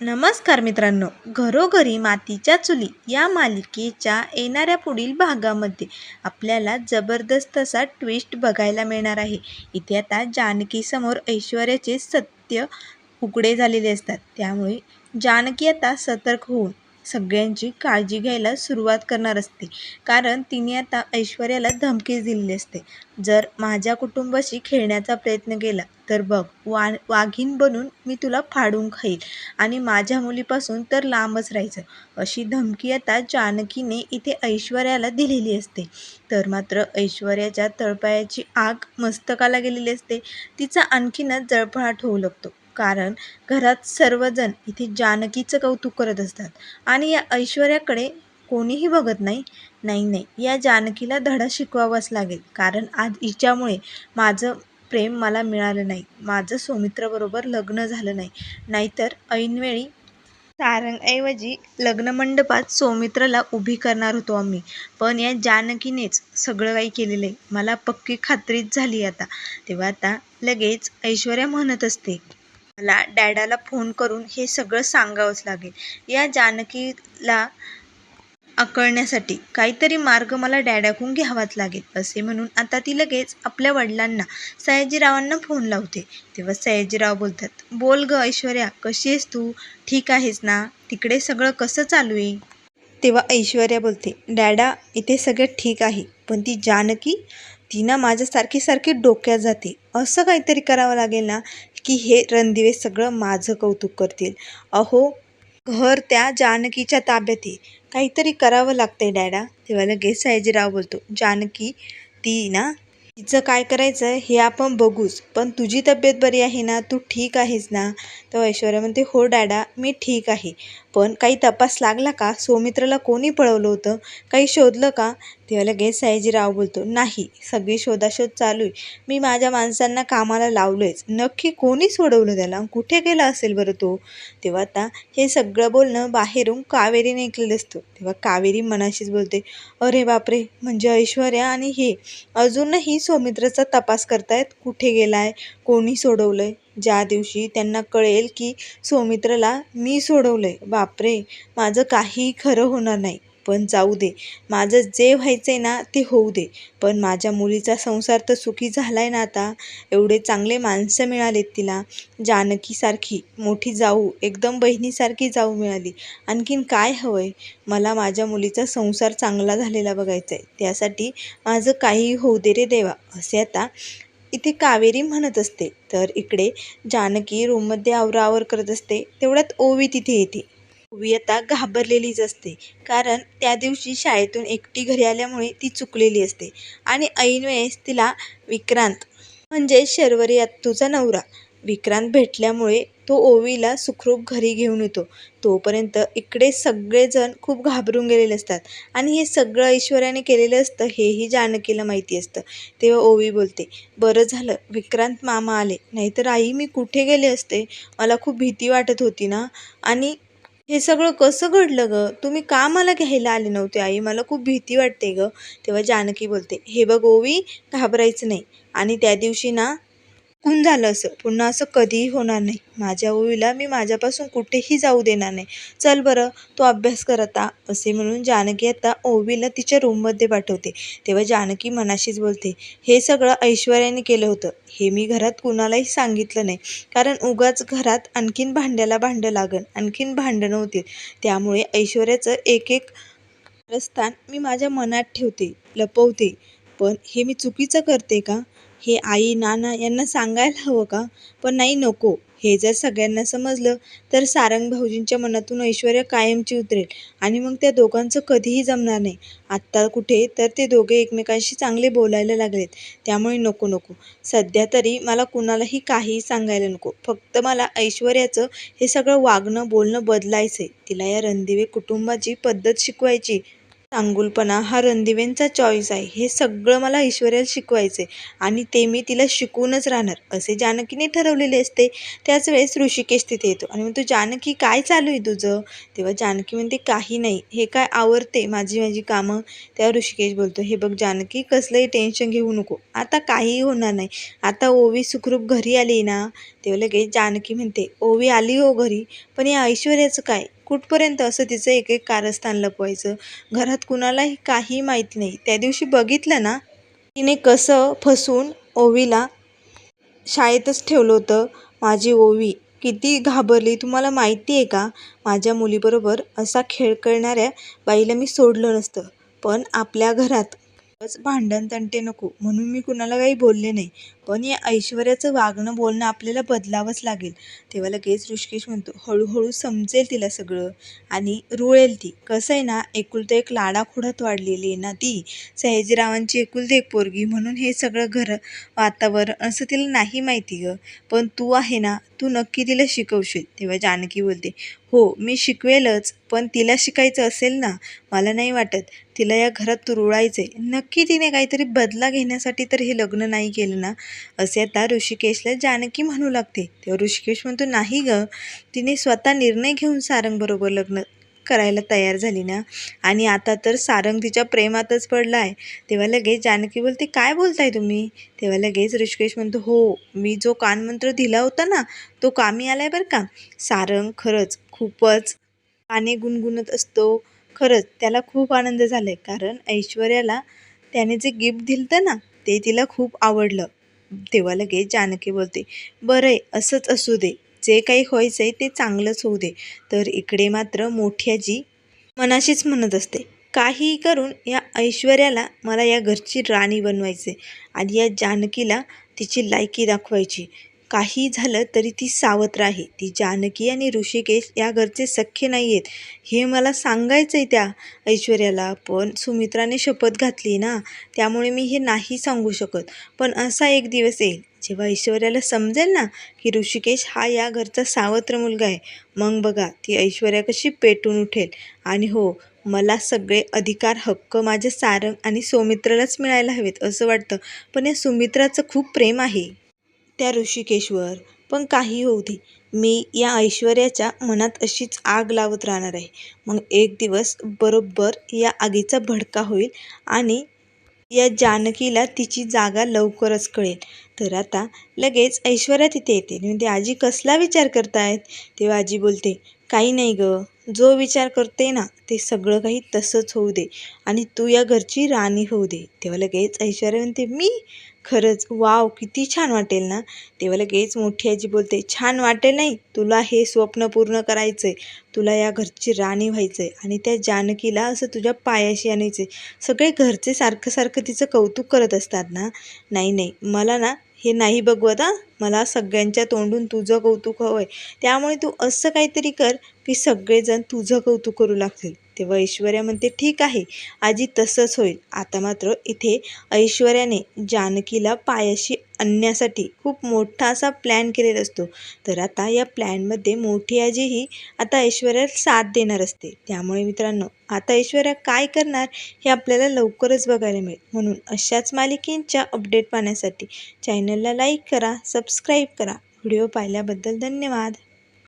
नमस्कार मित्रांनो घरोघरी मातीच्या चुली या मालिकेच्या येणाऱ्या पुढील भागामध्ये आपल्याला जबरदस्त असा ट्विस्ट बघायला मिळणार आहे. इथे आता जानकीसमोर ऐश्वर्याचे सत्य उघडे झालेले असतात. त्यामुळे जानकी आता सतर्क होऊन सगळ्यांची काळजी घ्यायला सुरुवात करणार असते. कारण तिने आता ऐश्वर्याला धमकीच दिलेली असते. जर माझ्या कुटुंबाशी खेळण्याचा प्रयत्न केला तर बघ वा वाघीण बनून मी तुला फाडून खाईल आणि माझ्या मुलीपासून तर लांबच राहायचं. अशी धमकी आता जानकीने इथे ऐश्वर्याला दिलेली असते. तर मात्र ऐश्वर्याच्या तळपायाची आग मस्तकाला गेलेली असते. तिचा आणखीनच जळफळाट होऊ लागतो. कारण घरात सर्वजण इथे जानकीचं कौतुक करत असतात. आणि या ऐश्वर्याकडे कोणीही बघत नाही. नाही नाही. या जानकीला धडा शिकवावाच लागेल. कारण आज हिच्यामुळे माझं प्रेम मला मिळालं नाही. माझं सौमित्राबरोबर लग्न झालं नाही. नाहीतर ऐनवेळी सारंगऐवजी लग्नमंडपात सौमित्राला उभी करणार होतो आम्ही. पण या जानकीनेच सगळं काही केलेलं आहे मला पक्की खात्रीच झाली आता. तेव्हा आता लगेच ऐश्वर्या म्हणत असते मला डॅडाला फोन करून हे सगळं सांगावंच लागेल. या जानकीला आकळण्यासाठी काहीतरी मार्ग मला डॅडाकडून घ्यावाच लागेल असे म्हणून आता ती लगेच आपल्या वडिलांना सयाजीरावांना फोन लावते. तेव्हा सयाजीराव बोलतात बोल ग ऐश्वर्या कशी आहेस तू? ठीक आहेस ना? तिकडे सगळं कसं चालू आहे? तेव्हा ऐश्वर्या बोलते डॅडा इथे सगळं ठीक आहे पण ती जानकी ती ना माझ्यासारखी सारखी डोक्यात जाते. असं काहीतरी करावं लागेल ना? की हे रणदिवे सगळं माझं कौतुक करतील. अहो घर त्या जानकीच्या ताब्यात आहे. काहीतरी करावं लागतंय डॅडा. तेव्हा लगेच सयाजीराव बोलतो जानकी ती ना तिचं काय करायचं हे आपण बघूच. पण तुझी तब्येत बरी आहे ना? तू ठीक आहेस ना? तर ऐश्वर्या म्हणते हो डॅडा मी ठीक आहे. पण काही तपास लागला का? सौमित्राला कोणी पळवलं होतं? काही शोधलं का? तेव्हा लगेच सयाजीराव बोलतो नाही सगळी शोधाशोध चालू आहे. मी माझ्या माणसांना कामाला लावलोयच. नक्की कोणी सोडवलं त्याला? कुठे गेला असेल बरं तो? तेव्हा आता हे सगळं बोलणं बाहेरून कावेरीने ऐकलेलं असतं. तेव्हा कावेरी मनाशीच बोलते अरे बापरे! म्हणजे ऐश्वर्या आणि हे अजूनही सौमित्राचा तपास करतायत कुठे गेलाय कोणी सोडवलंय. ज्या दिवशी त्यांना कळेल की सौमित्राला मी सोडवलंय. बापरे माझं काहीही खरं होणार नाही. पण जाऊ दे. माझं जे व्हायचं आहे ना ते होऊ दे. पण माझ्या मुलीचा संसार तर सुखी झाला आहे ना आता. एवढे चांगले माणसं मिळालेत तिला. जानकीसारखी मोठी जाऊ एकदम बहिणीसारखी जाऊ मिळाली. आणखीन काय हवं आहे मला माझ्या मुलीचा संसार चांगला झालेला बघायचा आहे त्यासाठी माझं काही होऊ दे रे देवा. असे आता इथे कावेरी म्हणत असते. तर इकडे जानकी रूममध्ये आवराआवर करत असते. तेवढ्यात ओवी तिथे येते. ओवी आता घाबरलेलीच असते. कारण त्या दिवशी शाळेतून एकटी घरी आल्यामुळे ती चुकलेली असते. आणि ऐनवेळेस तिला विक्रांत म्हणजे शर्वरी तुझा नवरा. विक्रांत भेटल्यामुळे तो ओवीला सुखरूप घरी घेऊन येतो. तोपर्यंत इकडे सगळेजण खूप घाबरून गेलेले असतात. आणि हे सगळं ऐश्वर्याने केलेलं असतं हेही जानकीला माहिती असतं. तेव्हा ओवी बोलते बरं झालं विक्रांत मामा आले. नाहीतर आई मी कुठे गेले असते? मला खूप भीती वाटत होती ना? आणि हे सगळं कसं घडलं गं? तुम्ही का मला घ्यायला आले नव्हते आई? मला खूप भीती वाटते गं. तेव्हा जानकी बोलते हे बघ ओवी घाबरायचं नाही. आणि त्या दिवशी ना चुकून झालं असं. पुन्हा असं कधीही होणार नाही. माझ्या ओवीला मी माझ्यापासून कुठेही जाऊ देणार नाही. चल बरं तो अभ्यास कर आता असे म्हणून जानकी आता ओवीला तिच्या रूममध्ये पाठवते. तेव्हा जानकी मनाशीच बोलते हे सगळं ऐश्वर्याने केलं होतं. हे मी घरात कुणालाही सांगितलं नाही. कारण उगाच घरात आणखीन भांड्याला भांडं लागन आणखीन भांडणं होतील. त्यामुळे ऐश्वर्याचं एक एक स्थान मी माझ्या मनात ठेवते लपवते. पण हे मी चुकीचं करते का? हे आई नाना यांना सांगायला हवं का? पण नाही नको. हे जर सगळ्यांना समजलं तर सारंग भाऊजींच्या मनातून ऐश्वर्या कायमची उतरेल आणि मग त्या दोघांचं कधीही जमणार नाही. आत्ता कुठे तर ते दोघे एकमेकांशी चांगले बोलायला लागलेत. त्यामुळे नको नको. सध्या तरी मला कुणालाही काहीही सांगायला नको. फक्त मला ऐश्वर्याचं हे सगळं वागणं बोलणं बदलायचं आहे तिला या रणदिवे कुटुंबाची पद्धत शिकवायची. चांगुलपणा हा रणदिवेंचा चॉईस आहे. हे सगळं मला ऐश्वर्याला शिकवायचं आहे आणि ते मी तिला शिकूनच राहणार. असे जानकीने ठरवलेले असते त्याच वेळेस ऋषिकेश तिथे येतो. आणि म्हणतो जानकी काय चालू आहे तुझं? तेव्हा जानकी म्हणते काही नाही. हे काय आवडते माझी माझी कामं? तेव्हा ऋषिकेश बोलतो हे बघ जानकी कसलंही टेन्शन घेऊ नको. आता काहीही होणार नाही. आता ओवी सुखरूप घरी आली ना? तेव्हा लगेच जानकी म्हणते ओवी आली हो घरी. पण या ऐश्वर्याचं काय? कुठपर्यंत असं तिचं एक एक कारस्थान लपवायचं? घरात कुणालाही काही माहिती नाही. त्या दिवशी बघितलं ना तिने कसं फसून ओवीला शाळेतच ठेवलं होतं. माझी ओवी किती घाबरली तुम्हाला माहिती आहे का? माझ्या मुलीबरोबर असा खेळ करणाऱ्या बाईला मी सोडलं नसतं. पण आपल्या घरात बस भांडण तंटे नको म्हणून मी कुणाला काही बोलले नाही. पण या ऐश्वर्याचं वागणं बोलणं आपल्याला बदलावंच लागेल. तेव्हा लगेच ऋषिकेश म्हणतो हळूहळू समजेल तिला सगळं. आणि रुळेल ती. कसं आहे ना एकुलतं एक लाडाखोडात वाढलेली आहे ना ती. सयाजीरावांची एकुलती एक पोरगी म्हणून हे सगळं घर वातावरण असं तिला नाही माहिती गं. पण तू आहे ना तू नक्की तिला शिकवशील. तेव्हा जानकी बोलते हो मी शिकवेलच पण तिला शिकायचं असेल ना मला नाही वाटत. तिला या घरात रुळायचं आहे नक्की तिने काहीतरी बदला घेण्यासाठी तर हे लग्न नाही केलं ना? असे आता ऋषिकेशला जानकी म्हणू लागते. तेव्हा ऋषिकेश म्हणतो नाही गं. तिने स्वतः निर्णय घेऊन सारंगबरोबर लग्न करायला तयार झाली ना. आणि आता तर सारंग तिच्या प्रेमातच पडला आहे तेव्हा लगेच जानकी बोलते काय बोलताय तुम्ही? तेव्हा लगेच ऋषिकेश म्हणतो हो मी जो कानमंत्र दिला होता ना तो कामी आलाय बरं का. सारंग खरंच खूपच पाने गुणगुणत असतो. खरंच त्याला खूप आनंद झाला आहे कारण ऐश्वर्याला त्याने जे गिफ्ट दिलं ना ते तिला खूप आवडलं. तेव्हा लगेच जानकी बोलते बरं आहे असंच असू दे. जे काही व्हायचं आहे ते चांगलंच होऊ दे. तर इकडे मात्र मोठी आजी मनाशीच म्हणत असते काहीही करून या ऐश्वर्याला मला या घरची राणी बनवायचे आणि या जानकीला तिची लायकी दाखवायची. काही झालं तरी ती सावत्र आहे ती जानकी आणि ऋषिकेश या घरचे सख्खे नाही आहेत हे मला सांगायचं आहे त्या ऐश्वर्याला. पण सुमित्राने शपथ घातली ना त्यामुळे मी हे नाही सांगू शकत. पण असा एक दिवस येईल. जेव्हा ऐश्वर्याला समजेल ना की ऋषिकेश हा या घरचा सावत्र मुलगा आहे मग बघा ती ऐश्वर्या कशी पेटून उठेल. आणि हो मला सगळे अधिकार हक्क माझे सारंग आणि सौमित्रालाच मिळायला हवेत असं वाटतं. पण या सुमित्राचं खूप प्रेम आहे. त्या ऋषिकेशवर. पण काही होऊ दे. मी या ऐश्वर्याच्या मनात अशीच आग लावत राहणार आहे. मग एक दिवस बरोबर या आगीचा भडका होईल आणि या जानकीला तिची जागा लवकरच कळेल. तर आता लगेच ऐश्वर्या तिथे येते. म्हणजे आजी कसला विचार करतायत? तेव्हा आजी बोलते काही नाही गं. जो विचार करते ना ते सगळं काही तसंच होऊ दे. आणि तू या घरची राणी होऊ दे. तेव्हा लगेच ऐश्वर्या म्हणते मी? खरंच वाव किती छान वाटेल ना? तेव्हा लगेच मोठी आजी बोलते छान वाटेल नाही तुला हे स्वप्न पूर्ण करायचं आहे तुला या घरची राणी व्हायचं आहे आणि त्या जानकीला असं तुझ्या पायाशी आणायचं आहे सगळे घरचे सारखं सारखं तिचं कौतुक करत असतात ना? नाही नाही मला ना हे नाही बघवत हां मला सगळ्यांच्या तोंडून तुझं कौतुक हवं आहे त्यामुळे तू असं काहीतरी कर की सगळेजण तुझं कौतुक करू लागतील. तेव्हा ऐश्वर्या म्हणते ठीक आहे आजी तसंच होईल. आता मात्र इथे ऐश्वर्याने जानकीला पायाशी आणण्यासाठी खूप मोठा असा प्लॅन केलेला असतो. तर आता या प्लॅनमध्ये मोठी आजी ही आता ऐश्वर्याला साथ देणार असते. त्यामुळे मित्रांनो आता ऐश्वर्या काय करणार हे आपल्याला लवकरच बघायला मिळेल. म्हणून अशाच मालिकेंच्या अपडेट पाहण्यासाठी चॅनलला लाईक करा सबस्क्राईब करा. व्हिडिओ पाहिल्याबद्दल धन्यवाद.